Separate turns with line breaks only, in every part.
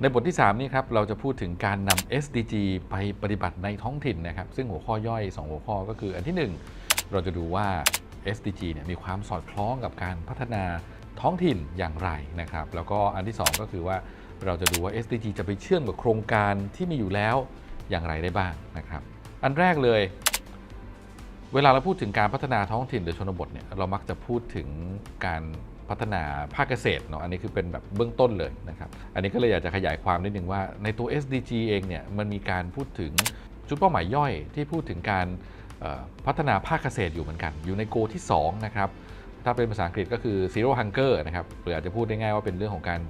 ในบทที่ 3 นี้ครับเราจะพูดถึงการนำ SDG ไปปฏิบัติในท้องถิ่นนะครับ ซึ่งหัวข้อย่อย 2 หัวข้อก็คืออันที่ 1 เราจะดูว่า SDG เนี่ยมีความสอดคล้องกับการพัฒนาท้องถิ่นอย่างไรนะครับ แล้วก็อันที่ 2 ก็คือว่าเราจะดูว่า SDG จะไปเชื่อมกับโครงการที่มีอยู่แล้วอย่างไรได้บ้างนะครับ อันแรกเลย เวลาเราพูดถึงการพัฒนาท้องถิ่นหรือชนบทเนี่ยเรามักจะพูดถึงการพัฒนาภาคเกษตรเนาะอันนี้คือเป็นแบบเบื้องต้นเลยนะครับ อันนี้ก็เลยอยากจะขยายความนิดนึงว่าในตัว SDG เองเนี่ยมันมีการพูดถึงชุดเป้าหมายย่อยที่พูดถึงการพัฒนาภาคเกษตรอยู่เหมือนกัน อยู่ในโกที่ 2 นะครับ ถ้าเป็นภาษาอังกฤษก็คือ zero hunger นะครับหรืออาจจะพูดได้ง่ายว่าเป็นเรื่องของการ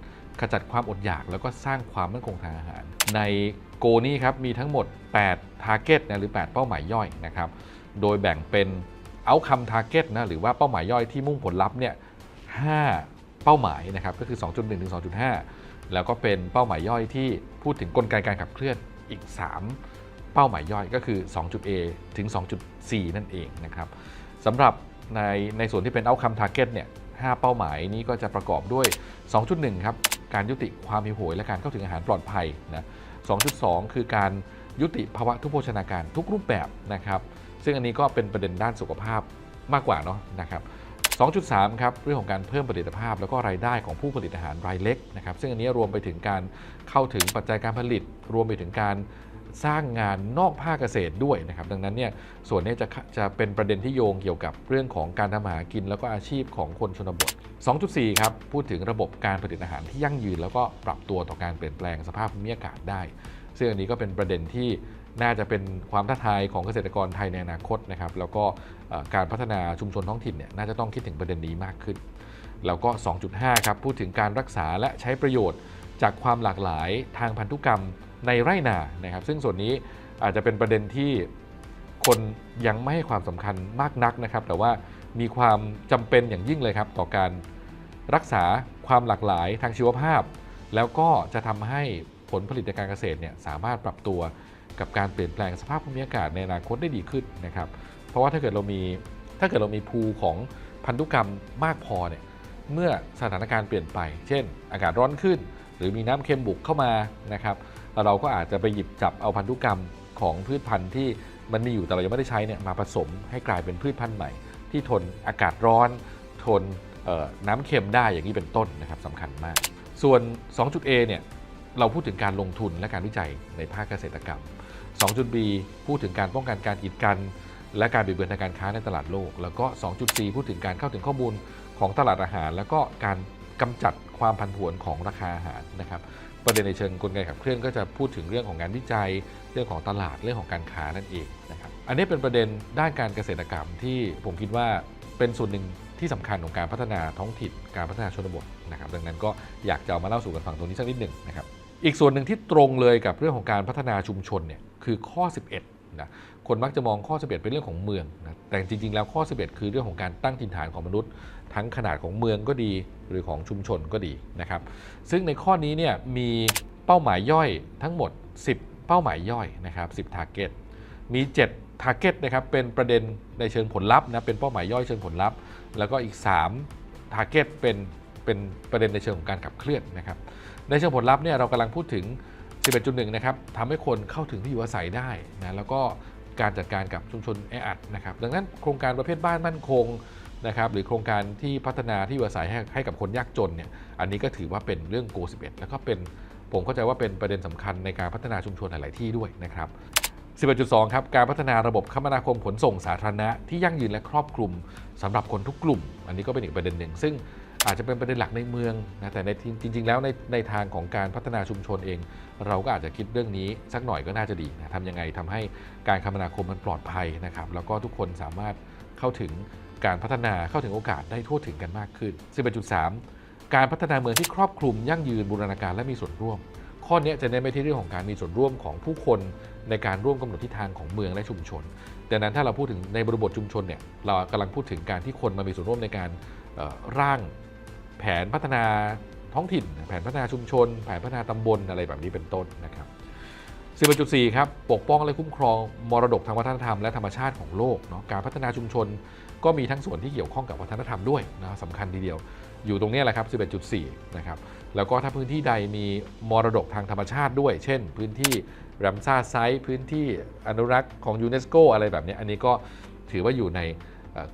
ขจัดความอดอยาก แล้วก็สร้างความมั่นคงทางอาหาร ในโกนี้ครับมีทั้งหมด 8 target นะหรือ 8 เป้าหมายย่อยนะครับ โดยแบ่งเป็น outcome target นะหรือว่าเป้าหมายย่อยที่มุ่งผลลัพธ์เนี่ย5เป้าหมายนะครับก็คือ 2.1 ถึง 2.5 แล้วก็เป็นเป้าหมายย่อยที่พูดถึงกลไกการขับเคลื่อนอีก 3 เป้าหมายย่อยก็คือ 2.A ถึง 2.4 นั่นเองนะครับสำหรับในในส่วนที่เป็น outcome target เนี่ย5เป้าหมายนี้ก็จะประกอบด้วย 2.1 ครับ การยุติความหิวโหยและการเข้าถึงอาหารปลอดภัยนะ 2.2 คือการ ยุติภาวะทุพโภชนาการทุกรูปแบบนะครับ ซึ่งอันนี้ก็เป็นประเด็นด้านสุขภาพมากกว่าเนาะนะครับ 2.3 ครับเรื่องของการเพิ่มผลิตภาพ แล้วก็รายได้ของผู้ผลิตอาหารรายเล็กนะครับ ซึ่งอันนี้รวมไปถึงการเข้าถึงปัจจัยการผลิต รวมไปถึงการสร้างงานนอกภาคเกษตรด้วยนะครับ ดังนั้นเนี่ยส่วนนี้จะจะเป็นประเด็นที่โยงเกี่ยวกับเรื่องของการทำหากิน แล้วก็อาชีพของคนชนบท 2.4 ครับ พูดถึงระบบการผลิตอาหารที่ยั่งยืน แล้วก็ปรับตัวต่อการเปลี่ยนแปลงสภาพภูมิอากาศได้ ซึ่งอันนี้ก็เป็นประเด็นที่น่าจะเป็นความท้าทายของเกษตรกรไทยในอนาคตนะครับ แล้วก็การพัฒนาชุมชนท้องถิ่นเนี่ยน่าจะต้องคิดถึงประเด็นนี้มากขึ้น แล้วก็ 2.5 ครับพูดถึงการรักษาและใช้ประโยชน์จากความหลากหลายทางพันธุกรรมในไร่นานะครับ ซึ่งส่วนนี้อาจจะเป็นประเด็นที่คนยังไม่ให้ความสำคัญมากนักนะครับ แต่ว่ามีความจำเป็นอย่างยิ่งเลยครับ ต่อการรักษาความหลากหลายทางชีวภาพ แล้วก็จะทำให้ ผลผลิตการเกษตรเนี่ยสามารถปรับตัวกับการเปลี่ยนแปลงสภาพภูมิอากาศในอนาคตได้ดีขึ้นนะครับ เพราะว่าถ้าเกิดเรามีถ้าเกิดเรามีภูของพันธุกรรมมากพอเนี่ยเมื่อสถานการณ์เปลี่ยนไป เช่น อากาศร้อนขึ้น หรือมีน้ำเค็มบุกเข้ามานะครับเราก็อาจจะไปหยิบจับเอาพันธุกรรมของพืชพันธุ์ที่มันมีอยู่แต่เรายังไม่ได้ใช้เนี่ยมาผสมให้กลายเป็นพืชพันธุ์ใหม่ ที่ทนอากาศร้อน ทนน้ำเค็มได้อย่างนี้เป็นต้นนะครับสำคัญมาก ส่วน 2.A เนี่ย เราพูดถึงการลงทุนและการวิจัยในภาคเกษตรกรรม 2.B พูดถึงการป้องกันการกีดกัน และการบิดเบือนทางการค้าในตลาดโลก แล้วก็2.4พูดถึงการเข้าถึงข้อมูลของตลาดอาหาร แล้วก็การกำจัดความผันผวนของราคาอาหารนะครับ ประเด็นในเชิงกลไกขับเคลื่อนก็จะพูดถึงเรื่องของงานวิจัย เรื่องของตลาดเรื่องของการค้านั่นเองนะครับ อันนี้เป็นประเด็นด้านการเกษตรกรรมที่ผมคิดว่าเป็นส่วนหนึ่งที่สำคัญของการพัฒนาท้องถิ่นการพัฒนาชนบทนะครับ ดังนั้นก็อยากจะเอามาเล่าสู่กันฟังตรงนี้สักนิดหนึ่งนะครับ อีกส่วนหนึ่งที่ตรงเลยกับเรื่องของการพัฒนาชุมชนเนี่ยคือข้อ 11นะคนมักจะมองข้อ 11 เป็นเรื่องของเมืองนะแต่จริง ๆ แล้วข้อ 11 คือเรื่องของการตั้งถิ่นฐานของมนุษย์ ทั้งขนาดของเมืองก็ดีหรือของชุมชนก็ดีนะครับ ซึ่งในข้อนี้เนี่ยมีเป้าหมายย่อยทั้งหมด 10 เป้าหมายย่อยนะครับ10 target มี 7 target นะครับเป็นประเด็นในเชิงผลลัพธ์นะเป็นเป้าหมายย่อยเชิงผลลัพธ์ แล้วก็อีก 3 target เป็น เป็นประเด็นในเชิงของการขับเคลื่อนนะครับในเชิงผลลัพธ์เนี่ยเรากำลังพูดถึง 11.1 นะครับทำให้คนเข้าถึงที่อยู่อาศัยได้นะแล้วก็การจัดการกับชุมชนแออัดนะครับดังนั้นโครงการประเภทบ้านมั่นคงนะครับหรือโครงการที่พัฒนาที่อยู่อาศัยให้ให้กับคนยากจนเนี่ยอันนี้ก็ถือว่าเป็นเรื่องโก11 แล้วก็เป็นผมเข้าใจว่าเป็นประเด็นสำคัญในการพัฒนาชุมชนหลาย ๆ ที่ด้วยนะครับ11.2 ครับ การพัฒนาระบบคมนาคมขนส่งสาธารณะที่ยั่งยืนและครอบคลุมสำหรับคนทุกกลุ่ม อันนี้ก็เป็นอีกประเด็นหนึ่ง ซึ่ง อาจจะเป็นประเด็นหลักในเมืองนะแต่ในจริง ๆ แล้วในในทางของการพัฒนาชุมชนเอง เราก็อาจจะคิดเรื่องนี้สักหน่อยก็น่าจะดีนะทำยังไงทำให้การคมนาคมมันปลอดภัยนะครับแล้วก็ทุกคนสามารถเข้าถึงการพัฒนาเข้าถึงโอกาสได้ทั่วถึงกันมากขึ้น 11.3 การพัฒนาเมืองที่ครอบคลุมยั่งยืนบูรณาการและมีส่วนร่วม ข้อนี้จะเน้นไปที่เรื่องของการมีส่วนร่วมของผู้คนในการร่วมกำหนดทิศทางของเมืองและชุมชน ดังนั้นถ้าเราพูดถึงในบริบทชุมชนเนี่ยเรากำลังพูดถึงการที่คนมามีส่วนร่วมในการร่าง แผนพัฒนาท้องถิ่น แผนพัฒนาชุมชน แผนพัฒนาตำบลอะไรแบบนี้เป็นต้นนะครับ11.4ครับปกป้องและคุ้มครองมรดกทางวัฒนธรรมและธรรมชาติของโลกเนาะการพัฒนาชุมชนก็มีทั้งส่วนที่เกี่ยวข้องกับวัฒนธรรมด้วยนะสำคัญทีเดียว อยู่ตรงนี้แหละครับ 11.4 นะครับ แล้วก็ถ้าพื้นที่ใดมีมรดกทางธรรมชาติด้วย เช่น พื้นที่รัมซาไซต์พื้นที่อนุรักษ์ของยูเนสโกอะไรแบบนี้ อันนี้ก็ถือว่าอยู่ใน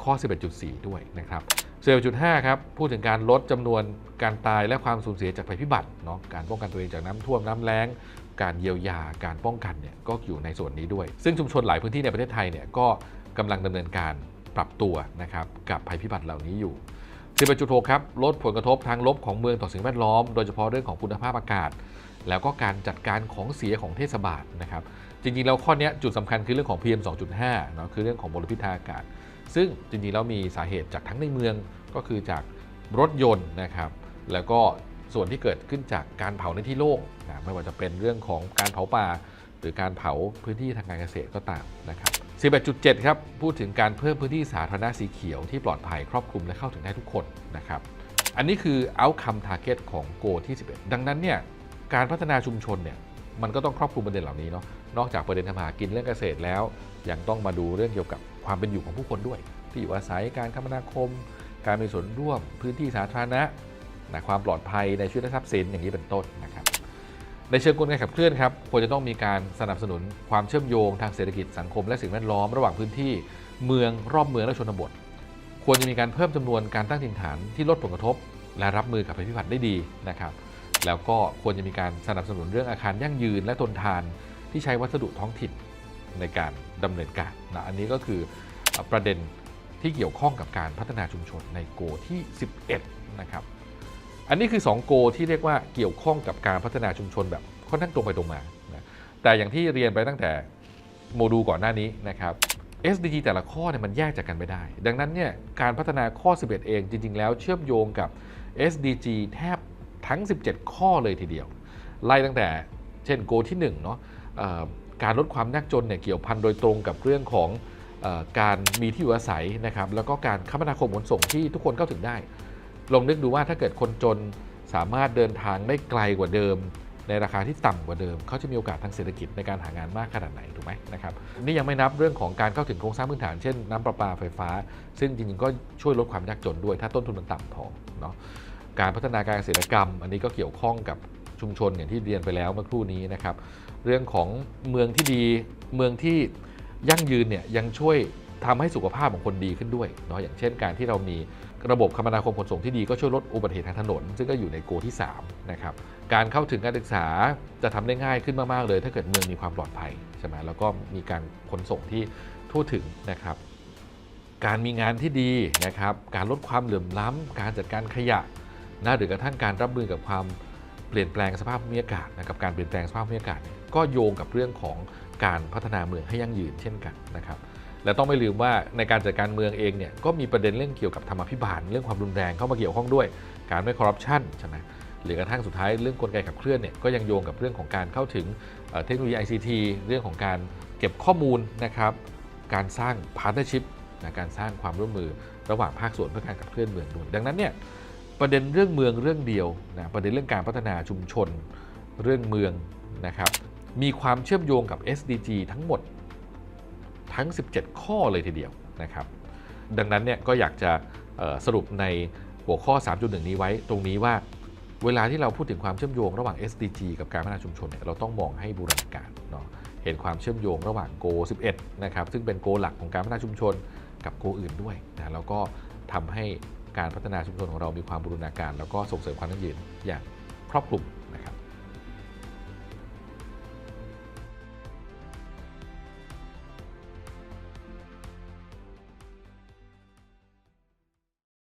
ข้อ 11.4 ด้วยนะครับ 11.5ครับพูดถึงการลดจำนวนการตายและความสูญเสียจากภัยพิบัติเนาะการป้องกันตัวเองจากน้ำท่วมน้ำแล้ง การเยียวยาการป้องกันเนี่ยก็อยู่ในส่วนนี้ด้วย ซึ่งชุมชนหลายพื้นที่ในประเทศไทยเนี่ยก็กำลังดำเนินการปรับตัวนะครับกับภัยพิบัติเหล่านี้อยู่11.6ครับลดผลกระทบทางลบของเมืองต่อสิ่งแวดล้อม โดยเฉพาะเรื่องของคุณภาพอากาศ แล้วก็การจัดการของเสียของเทศบาลนะครับจริงๆแล้วข้อนี้จุดสำคัญคือเรื่องของ PM 2.5เนาะคือเรื่องของมลพิษทางอากาศ ซึ่งจริงๆแล้วมีสาเหตุจากทั้งในเมืองก็คือจากรถยนต์นะครับ แล้วก็ส่วนที่เกิดขึ้นจากการเผาในที่โล่งนะไม่ว่าจะเป็นเรื่องของการเผาป่า หรือการเผาพื้นที่ทางการเกษตรก็ตามนะครับ 11.7 ครับ พูดถึงการเพิ่มพื้นที่สาธารณะสีเขียวที่ปลอดภัยครอบคลุมและเข้าถึงได้ทุกคนนะครับ อันนี้คือ outcome target ของ Go ที่ 11 ดังนั้นเนี่ยการพัฒนาชุมชนเนี่ยมันก็ต้องครอบคลุมประเด็นเหล่านี้เนาะนอกจากประเด็นทำหากินเรื่องเกษตรแล้ว ยังต้องมาดูเรื่องเกี่ยวกับ ความเป็นอยู่ของผู้คนด้วย ที่อยู่อาศัยการคมนาคม การมีส่วนร่วมพื้นที่สาธารณะนะความปลอดภัยในชีวิตและทรัพย์สินอย่างนี้เป็นต้นนะครับในเชิงกลไกขับเคลื่อนครับควรจะต้องมีการสนับสนุนความเชื่อมโยงทางเศรษฐกิจสังคมและสิ่งแวดล้อมระหว่างพื้นที่เมืองรอบเมืองและชนบท ควรจะมีการเพิ่มจำนวนการตั้งถิ่นฐานที่ลดผลกระทบ และรับมือกับภัยพิบัติได้ดีนะครับแล้วก็ควรจะมีการสนับสนุนเรื่องอาคารยั่งยืนและทนทานที่ใช้วัสดุท้องถิ่น ในการดำเนินการนะอันนี้ก็คือประเด็นที่เกี่ยวข้องกับการพัฒนาชุมชนในโกที่ 11 นะครับ อันนี้คือ 2 โกที่เรียกว่าเกี่ยวข้องกับการพัฒนาชุมชนแบบค่อนข้างตรงไปตรงมานะแต่อย่างที่เรียนไปตั้งแต่โมดูลก่อนหน้านี้นะครับ SDG แต่ละข้อเนี่ยมันแยกจากกันไม่ได้ ดังนั้นเนี่ยการพัฒนาข้อ 11 เองจริง ๆ แล้วเชื่อมโยงกับ SDG แทบทั้ง 17 ข้อเลยทีเดียว ไล่ตั้งแต่เช่นโกที่1เนาะเอ่อ การลดความยากจนเนี่ยเกี่ยวพันโดยตรงกับเรื่องของออการมีที่อยู่อาศัยนะครับแล้วก็การคมนาคมขนส่งที่ทุกคนเข้าถึงได้ ลองนึกดูว่าถ้าเกิดคนจนสามารถเดินทางได้ไกลกว่าเดิม ในราคาที่ต่ำกว่าเดิม เขาจะมีโอกาสทางเศรษฐกิจในการหางานมากขนาดไหนถูกไหมนะครับนี่ยังไม่นับเรื่องของการเข้าถึงโครงสร้างพื้นฐานเช่นน้ำประปาไฟฟ้า ซึ่งจริงๆก็ช่วยลดความยากจนด้วย ถ้าต้นทุนมันต่ำพอเนาะการพัฒนาการเกษตรกรรม อันนี้ก็เกี่ยวข้องกับ ชุมชนอย่างที่เรียนไปแล้วเมื่อครู่นี้นะครับ เรื่องของเมืองที่ดีเมืองที่ยั่งยืนเนี่ยยังช่วยทำให้สุขภาพของคนดีขึ้นด้วยเนาะอย่างเช่นการที่เรามีระบบคมนาคมขนส่งที่ดีก็ช่วยลดอุบัติเหตุทางถนน ซึ่งก็อยู่ในโกที่3นะครับการเข้าถึงการศึกษาจะทำได้ง่ายขึ้นมาก ๆ เลย ถ้าเกิดเมืองมีความปลอดภัยใช่ไหมแล้วก็มีการขนส่งที่ทั่วถึงนะครับ การมีงานที่ดีนะครับ การลดความเหลื่อมล้ำการจัดการขยะนะหรือกระทั่งการรับมือกับความ เปลี่ยนแปลงสภาพภูมิอากาศนะครับการเปลี่ยนแปลงสภาพภูมิอากาศ ก็โยงกับเรื่องของการพัฒนาเมืองให้ยั่งยืนเช่นกันนะครับและต้องไม่ลืมว่าในการจัดการเมืองเองเนี่ยก็มีประเด็นเรื่องเกี่ยวกับธรรมาภิบาลเรื่องความรุนแรงเข้ามาเกี่ยวข้องด้วย การไม่คอร์รัปชันใช่ไหมหรือกระทั่งสุดท้ายเรื่องกลไกขับเคลื่อนเนี่ยก็ยังโยงกับเรื่องของการเข้าถึงเทคโนโลยี ICT เรื่องของการเก็บข้อมูลนะครับการสร้างพาร์ทเนอร์ชิพการสร้างความร่วมมือระหว่างภาคส่วนเพื่อการขับเคลื่อนเมืองด้วยดังนั้นเนี่ย ประเด็นเรื่องเมืองเรื่องเดียวนะประเด็นเรื่องการพัฒนาชุมชนเรื่องเมืองนะครับมีความเชื่อมโยงกับ SDG ทั้งหมดทั้ง 17 ข้อเลยทีเดียวนะครับดังนั้นเนี่ยก็อยากจะสรุปในหัวข้อ 3.1 นี้ไว้ตรงนี้ว่าเวลาที่เราพูดถึงความเชื่อมโยงระหว่าง SDG กับการพัฒนาชุมชนเนี่ยเราต้องมองให้บูรณาการเนาะเห็นความเชื่อมโยงระหว่าง Go 11 นะครับซึ่งเป็น Go หลักของการพัฒนาชุมชนกับ Go อื่นด้วยนะแล้วก็ทำให้ การพัฒนาชุมชนของเรามีความบูรณาการ แล้วก็ส่งเสริมความยั่งยืนอย่างครอบคลุม